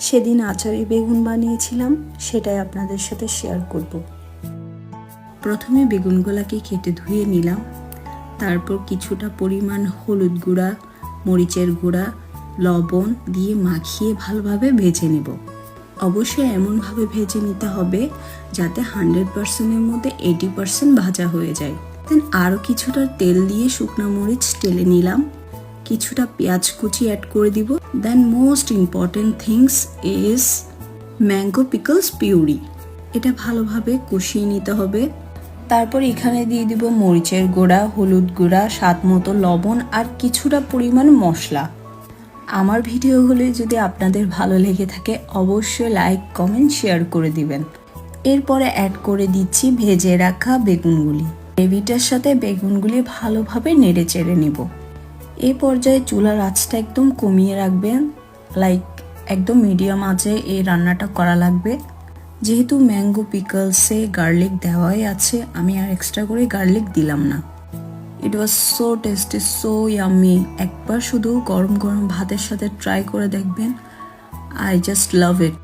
সেদিন আচারি বেগুন বানিয়েছিলাম, সেটাই আপনাদের সাথে শেয়ার করব। প্রথমে বেগুনগুলোকে কেটে ধুয়ে নিলাম, তারপর কিছুটা পরিমাণ হলুদ গুঁড়া, মরিচের গুঁড়া, লবণ দিয়ে মাখিয়ে ভালোভাবে ভেজে নেব। অবশ্যই এমনভাবে ভেজে নিতে হবে যাতে হান্ড্রেড পার্সেন্টের মধ্যে এইটি পার্সেন্ট ভাজা হয়ে যায়। দেন আরও কিছুটা তেল দিয়ে শুকনো মরিচ টেলে নিলাম। কিছুটা পেঁয়াজ কুচি অ্যাড করে দিব। Then most important things is mango pickles puree এটা ভালোভাবে কষিয়ে নিতে হবে। তারপর এখানে দিয়ে দিব মরিচের গুঁড়া, হলুদ গুঁড়া, স্বাদ মতো লবণ আর কিছুটা পরিমাণ মশলা। আমার ভিডিওগুলি যদি আপনাদের ভালো লেগে থাকে, অবশ্যই লাইক কমেন্ট শেয়ার করে দিবেন। এরপরে অ্যাড করে দিচ্ছি ভেজে রাখা বেগুনগুলি। গ্রেভিটার সাথে বেগুনগুলি ভালোভাবে নেড়ে চেড়ে নিব। এই পর্যায়ে চুলার আঁচটা একদম কমিয়ে রাখবেন লাইক একদম মিডিয়াম আঁচে এই রান্নাটা করা লাগবে। যেহেতু ম্যাঙ্গো পিকলসে গার্লিক দেওয়াই আছে, আমি আর এক্সট্রা করে গার্লিক দিলাম না। It was so tasty so yummy একবার শুধু গরম গরম ভাতের সাথে ট্রাই করে দেখবেন আই জাস্ট লাভ ইট